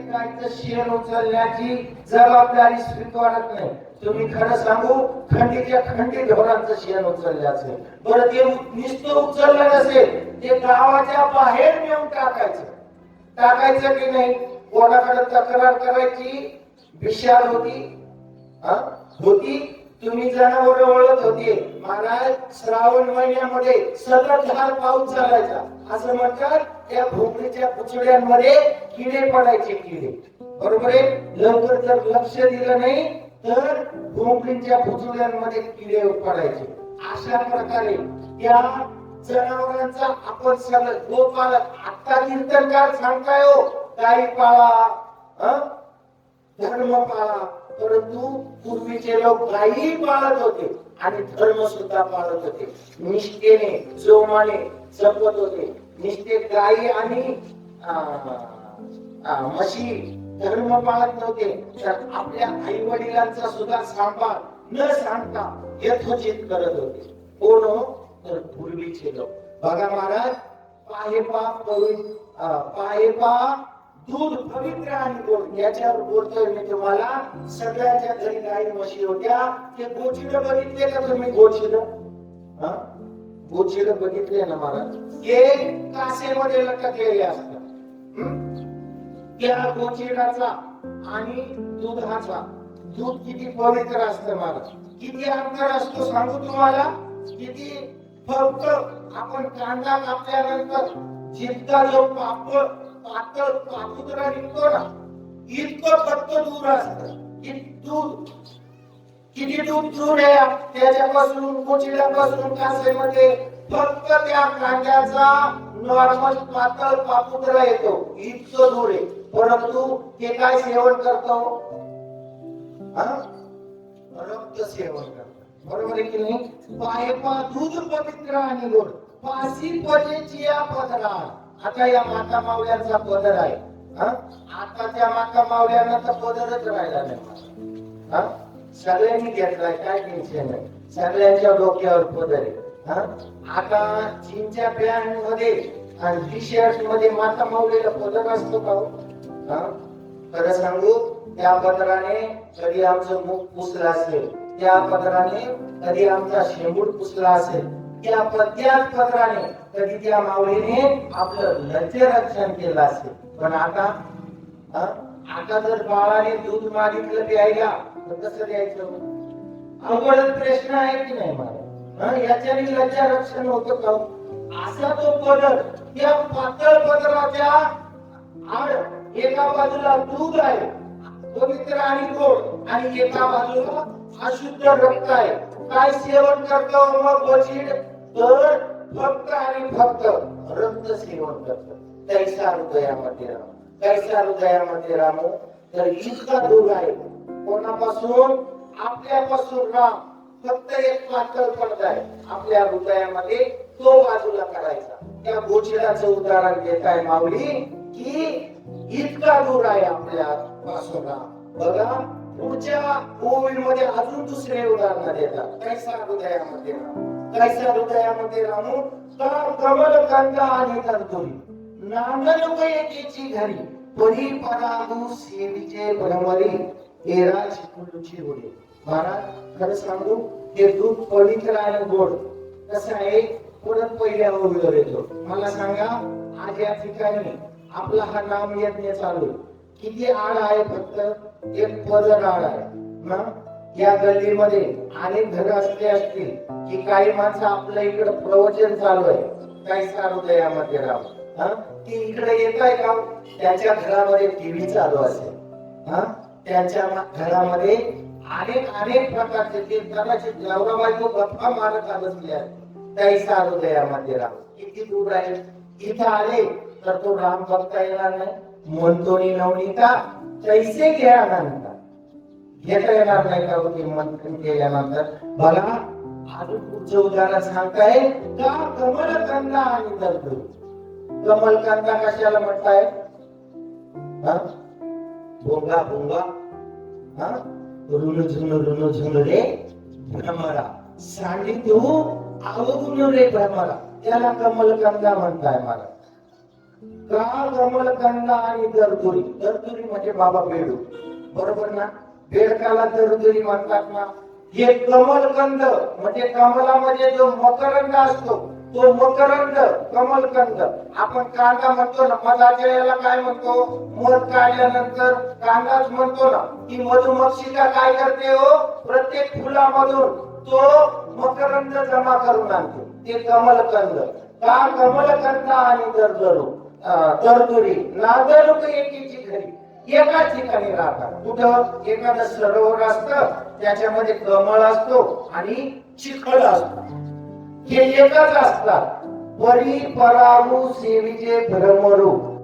गायचं शेण उचलण्याची जबाबदारी स्वीकारत नाही. तुम्ही खरं सांगू खंडीच्या खंडी ढोरांचं शेण उचललं असेल बरं ते नुसतं उचललं नसेल ते गावाच्या बाहेर नेऊन टाकायचं. टाकायचं की नाही? कोणाकडे तक्रार करायची? विशाल होती. होती? तुम्ही जनावर ओळख होते महाराज श्रावण महिन्यामध्ये सततधार पाऊस चालायचा असं म्हणतात त्या भोपळीच्या पुचड्यांमध्ये किडे पडायचे किडे. बरोबर आहे? लवकर जर लक्ष दिलं नाही तर भोपळीच्या पुचड्यांमध्ये किडे पडायचे. अशा प्रकारे या जनावरांचा आपण सगळं गोपालक आता कीर्तनकार सांगताय हो काही पाळा धर्म पाळा. परंतु पूर्वीचे लोक काही पाळत होते आणि धर्म सुद्धा पाळत होते. निष्ठेने जोमाने जपत होते. निष्ठे गायी आणि म्हशी धर्म पाळत नव्हते. तर आपल्या आई वडिलांचा सुद्धा सांभाळ न सांगता यथोचित करत होते. कोण हो तर पूर्वीचे लोक. बघा महाराज पाहे पा पवित्र पाहे पा दूध पवित्र आणि गोड. याच्यावर बोलतोय मी तुम्हाला सगळ्याच्या घरी गाई म्हशी होत्या. ते गोचिड बघितले का तुम्ही? गोचिड गोचिड बघितले ना महाराज? एक कासेमध्ये लटकलेले असतात. त्या गोचिडाचा आणि दुधाचा दूध किती पवित्र असतं महाराज? किती अंतर असतो सांगू तुम्हाला? किती फक्त आपण कांदा कापल्यानंतर जितका जो पापड पातळ पापुद्रा निघतो ना इतकं फक्त दूर असत. दूध किती दूध दूर आहे? त्याच्यापासून कोचिड्यापासून कासेमध्ये फक्त त्या कांद्याचा नॉर्मल पातळ पापुद्रा येतो. इतकं दूर आहे. परंतु ते काय सेवन करतो हो? रक्त सेवन करतो. बरोबर आहे की नाही? पायपा दूध पवित्र आणि गोड पासी पजेची या पदरा आता या माता मावळ्यांचा पदर आहे हा? आता त्या माता मावळ्यांना तर पदरच राहिला नाही हा? सगळ्यांनी घेतलाय काय टेन्शन नाही सगळ्यांच्या डोक्यावर पदर आहे आता जीनच्या पॅन्टमध्ये आणि टी शर्टमध्ये माता मावलेला पदर असतो का हो? हा? खरं सांगू त्या पदराने कधी आमचं मुख पुसलं असेल त्या पदराने कधी आमचा शेंबूड पुसला असेल त्या पद्यात पत्राने कधी त्या माऊलीने आपलं लचे रक्षण केलं असेल. पण आता आता जर बाळाने दूध मागितलं प्यायला तर कसं द्यायचं? अवघड प्रश्न आहे की नाही मला याच्याने लज्जा रक्षण होतं का? असा तो पदर त्या पातळ पदराच्या आड एका बाजूला दूध आहे पवित्र आणि गोड आणि एका बाजूला अशुद्ध रक्त आहे. काय सेवन करतो? मग बचीड तर फक्त आणि फक्त रक्त सेवन करत. कैसा हृदयामध्ये राम कैसा हृदयामध्ये राम तर इतका दूर आहे. कोणापासून? आपल्यापासून राम. फक्त एक पातळ पडदा आहे. आपल्या हृदयामध्ये तो बाजूला करायचा. त्या गोचिडाचं उदाहरण देत आहे माऊली की इतका दूर आहे आपल्या पासून बघा पुढच्या कोविडमध्ये अजून दुसरे उदाहरण देतात. कैसा हृदयामध्ये राम कैसा हृदयामध्ये राहून तर कमल कांदा आणि करतोय नांदन एकेची घरी परी परागू सेविचे भ्रमरी एरा चिकुलची होडी महाराज खरं सांगू हे दूध पवित्र आणि गोड. कसं आहे? परत पहिल्या ओवीवर येतो? मला सांगा आज या ठिकाणी आपला हा नाम यज्ञ चालू किती आड आहे फक्त? एक पदर आड आहे. ना या गल्लीमध्ये अनेक घर असले असतील की काही माणसं आपल्या इकडे प्रवचन चालू आहे. काही सारुदयामध्ये राव हा? ती इकडे येत आहे का? त्याच्या घरामध्ये टीव्ही चालू असेल. हा? त्यांच्या घरामध्ये अनेक अनेक प्रकारचे कीर्तनाचे कदाचित गप्पा मारत बसले आहेत. काही सारुदयामध्ये राव किती दूर आहे इथं आले तर तो राम बघता येणार नाही. म्हणतो नवनीता कैसे घ्या नंतर घेता येणार नाही का होती मंथन केल्यानंतर बघा अजून पुढचं उदाहरण सांगताय का? कमलकांना आणि दर्द कमलकांना कशाला म्हणताय? भोंगा भोंगा. हा? रुनु झुन रुनु झुन रे भ्रमरा. सांडी तू अवगुण रे भ्रमरा. त्याला कमलकांना म्हणताय मला. का कमलकांना आणि दरदुरी दरदुरी म्हणजे बाबा बेडू बरोबर ना? बेडकाला दरदरी म्हणतात ना. हे कमलकंद म्हणजे कमलामध्ये जो मकरंद असतो तो मकरंद कमलकंद आपण कांदा म्हणतो ना मधाच्या याला काय म्हणतो? मध काढल्यानंतर कांदाच म्हणतो ना की मधुमक्षिका काय करते हो? प्रत्येक फुलामधून तो मकरंद जमा करून आणतो. ते कमलकंद का कमलकंद आणि दरदरू? अं, दरदुरी. नादरुक एकीची घरी. एकाच ठिकाणी राहतात. कुठं? एखादं सरोवर असतं त्याच्यामध्ये कमळ असतो आणि चिखल असतो. हे एकच असतात. परी परारू सेवीचे भ्रमरू